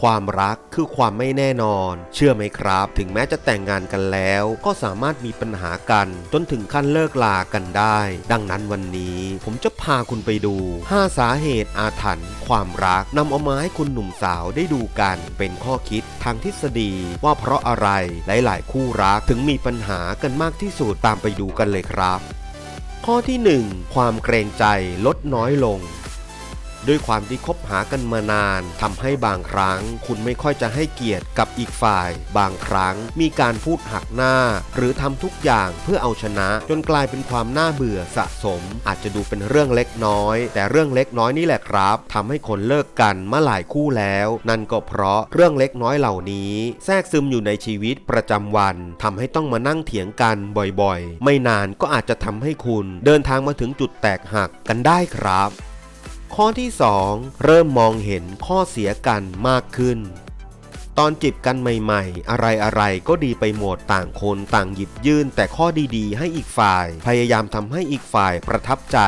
ความรักคือความไม่แน่นอน เชื่อไหมครับ ถึงแม้จะแต่งงานกันแล้ว ก็สามารถมีปัญหากัน จนถึงขั้นเลิกลากันได้ ดังนั้นวันนี้ ผมจะพาคุณไปดู 5 สาเหตุอาถรรพ์ความรักนำเอามาให้คุณหนุ่มสาวได้ดูกัน เป็นข้อคิดทางทฤษฎีว่าเพราะอะไรหลาย ๆ คู่รักถึงมีปัญหากันมากที่สุดตามไปดูกันเลยครับ ข้อที่ 1 ความเกรงใจลดน้อยลง ด้วยความที่คบหากันมานานทำให้บางครั้ง คุณไม่ค่อยจะให้เกียรติกับอีกฝ่าย บางครั้งมีการพูดหักหน้า หรือทำทุกอย่างเพื่อเอาชนะ จนกลายเป็นความน่าเบื่อสะสม อาจจะดูเป็นเรื่องเล็กน้อย แต่เรื่องเล็กน้อยนี่แหละครับทำให้คนเลิกกันมาหลายคู่แล้ว นั่นก็เพราะเรื่องเล็กน้อยเหล่านี้ แทรกซึมอยู่ในชีวิตประจำวันทำให้ต้องมานั่งเถียงกันบ่อยๆ ไม่นานก็อาจจะทำให้คุณ เดินทางมาถึงจุดแตกหักกันได้ครับ ข้อที่ 2 เริ่มมองเห็นข้อเสียกันมากขึ้น ตอนจีบกันใหม่ๆ อะไรๆก็ดีไปหมดต่างคนต่างหยิบยื่น แต่ข้อดีๆ ให้อีกฝ่าย พยายามทำให้อีกฝ่ายประทับใจ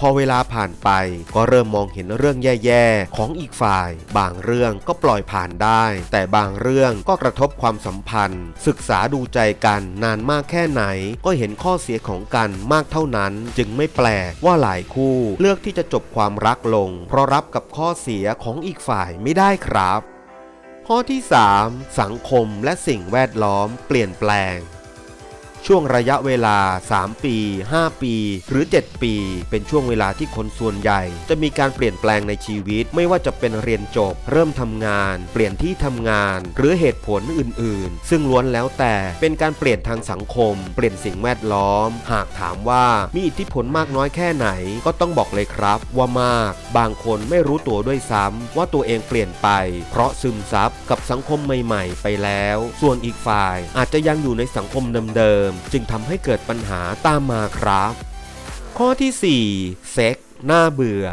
พอเวลาผ่านไป ก็เริ่มมองเห็นเรื่องแย่ๆ ของอีกฝ่าย บางเรื่องก็ปล่อยผ่านได้ แต่บางเรื่องก็กระทบความสัมพันธ์ ศึกษาดูใจกันนานมากแค่ไหน ก็เห็นข้อเสียของกันมากเท่านั้น จึงไม่แปลกว่าหลายคู่ เลือกที่จะจบความรักลง เพราะรับกับข้อเสียของอีกฝ่ายไม่ได้ครับ ข้อที่ 3 สังคมและสิ่งแวดล้อมเปลี่ยนแปลง ช่วงระยะเวลา 3 ปี 5 ปี หรือ 7 ปี เป็นช่วงเวลาที่คนส่วนใหญ่ จะมีการเปลี่ยนแปลงในชีวิต ไม่ว่าจะเป็นเรียนจบ เริ่มทำงาน เปลี่ยนที่ทำงาน หรือเหตุผลอื่น ๆ ซึ่งล้วนแล้วแต่เป็นการเปลี่ยนทางสังคม เปลี่ยนสิ่งแวดล้อม หากถามว่ามีอิทธิพลมากน้อยแค่ไหน ก็ต้องบอกเลยครับ ว่ามาก บางคนไม่รู้ตัวด้วยซ้ำว่าตัวเองเปลี่ยนไป เพราะซึมซับกับสังคมใหม่ ๆ ไปแล้ว ส่วนอีกฝ่ายอาจจะยังอยู่ในสังคมเดิมม จึงทำให้เกิดปัญหาตามมาครับ ข้อที่ 4 เซ็ก น่าเบื่อ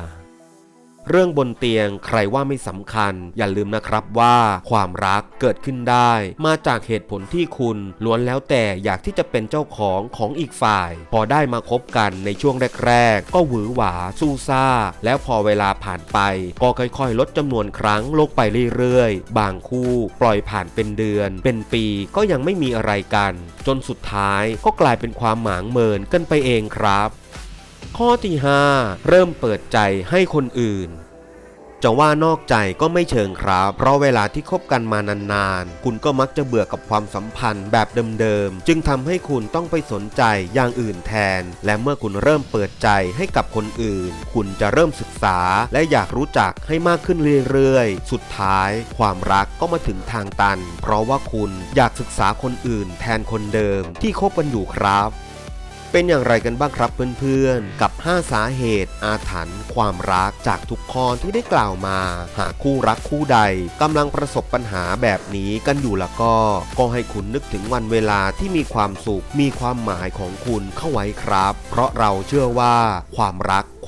เรื่องบนเตียงใครว่าไม่สำคัญ อย่าลืมนะครับว่าความรักเกิดขึ้นได้ มาจากเหตุผลที่คุณล้วนแล้วแต่อยากที่จะเป็นเจ้าของของอีกฝ่าย พอได้มาคบกันในช่วงแรก ๆ ก็หวือหวาสู้ซ่า แล้วพอเวลาผ่านไป ก็ค่อยๆ ลดจำนวนครั้งลงไปเรื่อยๆ บางคู่ปล่อยผ่านเป็นเดือน เป็นปีก็ยังไม่มีอะไรกัน จนสุดท้ายก็กลายเป็นความหมางเมินกันไปเองครับ ข้อที่ 5 เริ่มเปิดใจให้คนอื่นจะว่านอกใจก็ไม่เชิงครับ เพราะเวลาที่คบกันมานานๆ คุณก็มักจะเบื่อกับความสัมพันธ์แบบเดิมๆ จึงทำให้คุณต้องไปสนใจอย่างอื่นแทน และเมื่อคุณเริ่มเปิดใจให้กับคนอื่น คุณจะเริ่มศึกษาและอยากรู้จักให้มากขึ้นเรื่อยๆ สุดท้าย ความรักก็มาถึงทางตัน เพราะว่าคุณอยากศึกษาคนอื่นแทนคนเดิมที่คบกันอยู่ครับ เป็นอย่างไรกันบ้างครับเพื่อนๆ กับ 5 สาเหตุ อาถรรพ์ความรักจากทุกข้อที่ได้กล่าวมา หากคู่รักคู่ใดกำลังประสบปัญหาแบบนี้กันอยู่ละก็ ก็ให้คุณนึกถึงวันเวลาที่มีความสุข มีความหมายของคุณเข้าไว้ครับ เพราะเราเชื่อว่าความรัก